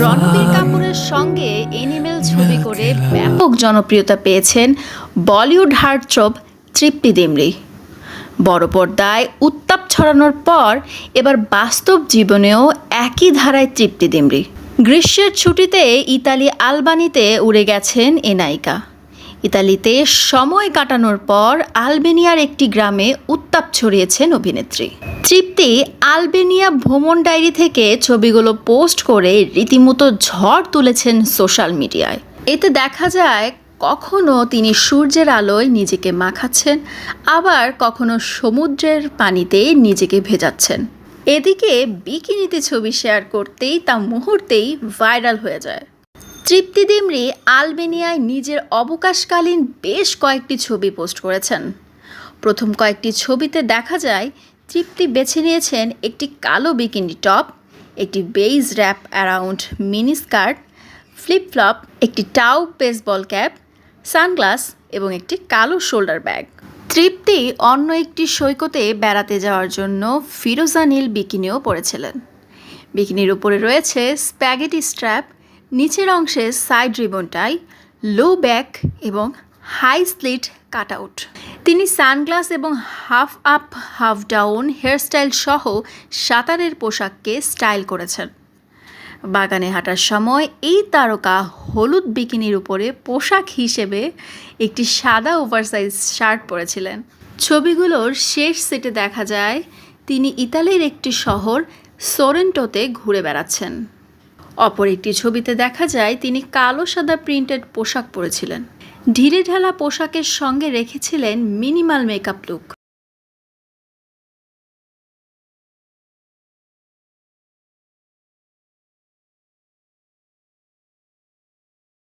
রণবীর কাপুরের সঙ্গে এনিমেল ছবি করে ব্যাপক জনপ্রিয়তা পেয়েছেন বলিউড হার্টচপ তৃপ্তি দেমরি। বড় পর্দায় উত্তাপ ছড়ানোর পর এবার বাস্তব জীবনেও একই ধারায় তৃপ্তি দেমরি। গ্রীষ্মের ছুটিতে ইতালি আলবানিতে উড়ে গেছেন এ নায়িকা। ইতালিতে সময় কাটানোর পর আলবেনিয়ার একটি গ্রামে উত্তাপ ছড়িয়েছেন অভিনেত্রী। তৃপ্তি আলবেনিয়া ভ্রমণ ডায়েরি থেকে ছবিগুলো পোস্ট করে রীতিমতো ঝড় তুলেছেন সোশ্যাল মিডিয়ায়। এতে দেখা যায়, কখনো তিনি সূর্যের আলোয় নিজেকে মাখাচ্ছেন, আবার কখনো সমুদ্রের পানিতে নিজেকে ভেজাচ্ছেন। এদিকে বিকিনিতে ছবি শেয়ার করতেই তা মুহূর্তেই ভাইরাল হয়ে যায়। তৃপ্তি দিমরি আলবেনিয়ায় নিজের অবকাশকালীন বেশ কয়েকটি ছবি পোস্ট করেছেন। প্রথম কয়েকটি ছবিতে দেখা যায়, তৃপ্তি বেছে নিয়েছেন একটি কালো বিকিনি টপ, একটি beige wrap around mini skirt, flip flop, একটি টাউ বেসবল ক্যাপ, সানগ্লাস এবং একটি কালো শোল্ডার ব্যাগ। তৃপ্তি অন্য একটি সৈকতে বেড়াতে যাওয়ার জন্য ফিরোজা নীল বিকিনিও পরেছিলেন। বিকিনির উপরে রয়েছে স্প্যাগেটি স্ট্র্যাপ নিচের অংশে side ribbon tie low back এবং হাই স্লিট কাট আউট তিনি সানগ্লাস এবং half up half down hairstyle সহ সাঁতারের পোশাককে স্টাইল করেছেন। বাগানে হাঁটার সময় এই তারকা হলুদ বিকিনির উপরে পোশাক হিসেবে একটি সাদা ওভারসাইজ শার্ট পরেছিলেন। ছবিগুলোর শেষ সেটে দেখা যায়, তিনি ইতালির একটি শহর সোরেন্টোতে ঘুরে বেড়াচ্ছেন। অপর একটি ছবিতে দেখা যায় তিনি কালো সাদা প্রিন্টেড পোশাক পরেছিলেন। ঢিলে ঢালা পোশাকের সঙ্গে রেখেছিলেন মিনিমাল মেকআপ লুক।